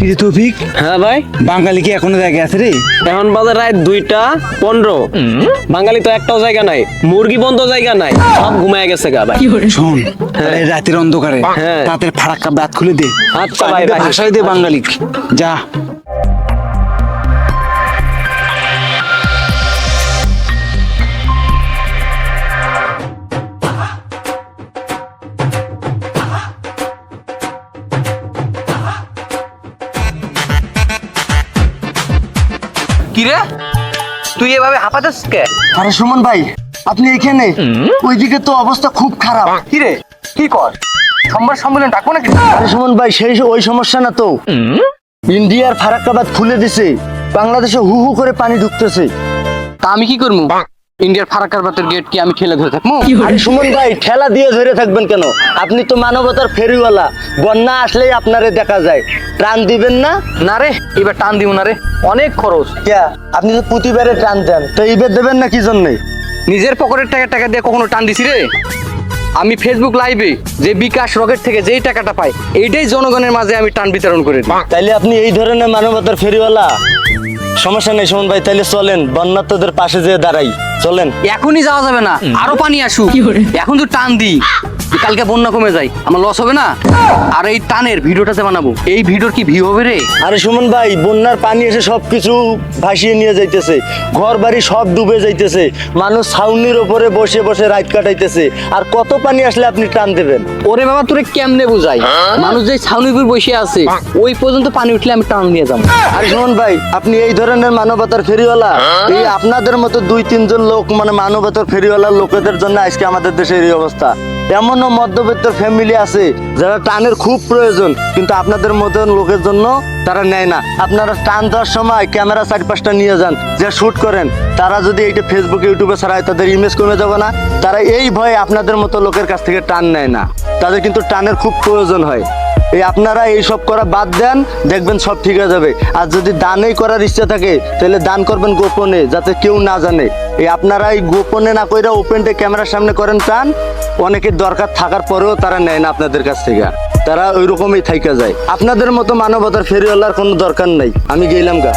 কিরে তৌফিক হ্যাঁ ভাই। বাঙালি কি এখনও জায়গা আছে রে? এখন বাজে রাত দুইটা পনেরো। বাঙালি তো একটাও জায়গা নাই মুরগি বন্ধ জায়গা নাই সব ঘুমায় গেছে গা ভাই। শোন এই রাতের অন্ধকারে হ্যাঁ। তাদের ফারাক্কা দাঁত খুলে দে। আচ্ছা ভাই, ভাষায় দে বাঙালি যা। কিরে তুই এভাবে হাঁপাতেস কে? আরে সুমন ভাই আপনি এখানে? ওইদিকে তো অবস্থা খুব খারাপ। কিরে কি কর? সম্মান সম্মেলন ডাকবো নাকি? আরে সুমন ভাই সেই ওই সমস্যা না তো। ইন্ডিয়ার ফারাক্কাবাদ খুলে দিছে। বাংলাদেশে হু হু করে পানি ঢুকতেছে। তা আমি কি করব ইন্ডিয়ার ফারাক্কার বাতের গেট কি আমি ঠেলে ধরে থাকব? আরে সুমন ভাই ঠেলা দিয়ে ধরে থাকবেন কেন? আপনি তো মানবতার ফেরিওয়ালা। বন্যা আসলেই আপনারে দেখা যায়। ত্রাণ দিবেন না? না রে এবার টান দিব না রে। অনেক খরচ। ক্যা আপনি তো প্রতিবারে ত্রাণ দেন। তো এইবার দেবেন না কি জন্যে? নিজের পকেটের টাকা টাকা দিয়ে কখনো টান দিছি রে? আমি ফেসবুক লাইভে যে বিকাশ রকেট থেকে যেই টাকাটা পাই এইটাই জনগণের মাঝে আমি টান বিতরণ করে দিই। তাইলে আপনি এই ধরনের মানবতার ফেরিওয়ালা? সমস্যা নেই সুমন ভাই তাইলে চলেন বন্যার্থদের পাশে যেয়ে দাঁড়াই। চলেন। এখনই যাওয়া যাবে না আরও পানি আসুক। এখন তো টান দিই। কালকে বন্যা কমে যায় আমার লস হবে না? আর এই টানের ভিডিওটা যে বানাবো এই ভিডিওর কি ভিউ হবে রে? আরে সুমন ভাই বন্যার পানি এসে সবকিছু ভাসিয়ে নিয়ে যাইতেছে। ঘর বাড়ি সব ডুবে যাইতেছে। মানুষ ছাউনির ওপরে বসে বসে রাত কাটাইতেছে। আর কত পানি আসলে আপনি টান দেবেন? ওরে বাবা তোরে কেমনে বুঝাই? মানুষ যে ছাউনিপুর বসে আছে ওই পর্যন্ত পানি উঠলে আমি টান দিয়ে যাব। আরে সুমন ভাই আপনি এই ধরনের মানবতার ফেরিওয়ালা। এই আপনাদের মতো দুই তিনজন লোক মানে মানবতার ফেরিওয়ালা লোকেদের জন্য আজকে আমাদের দেশের এই অবস্থা। এমনও মধ্যবিত্ত ফ্যামিলি আছে যারা টানের খুব প্রয়োজন কিন্তু আপনাদের মতন লোকের জন্য তারা নেয় না। আপনারা টান দেওয়ার সময় ক্যামেরা চার পাঁচটা নিয়ে যান যে শুট করেন। তারা যদি এইটা ফেসবুক ইউটিউবে ছাড়ায় তাদের ইমেজ কমে যাবে না। তারা এই ভয়ে আপনাদের মতো লোকের কাছ থেকে টান নেয় না। তাদের কিন্তু টানের খুব প্রয়োজন হয়। এই আপনারা এইসব করা বাদ দেন, দেখবেন সব ঠিক হয়ে যাবে। আর যদি দানেই করার ইচ্ছা থাকে, তাহলে দান করবেন গোপনে, যাতে কেউ না জানে। এই আপনারা এই গোপনে না কইরা ওপেনটে ক্যামেরার সামনে করেন চান অনেকের দরকার থাকার পরেও তারা নেয় না আপনাদের কাছ থেকে। তারা ওই রকমই থাইকা যায়। আপনাদের মতো মানবতার ফেরিওয়ালার কোনো দরকার নাই। আমি গেলাম গা।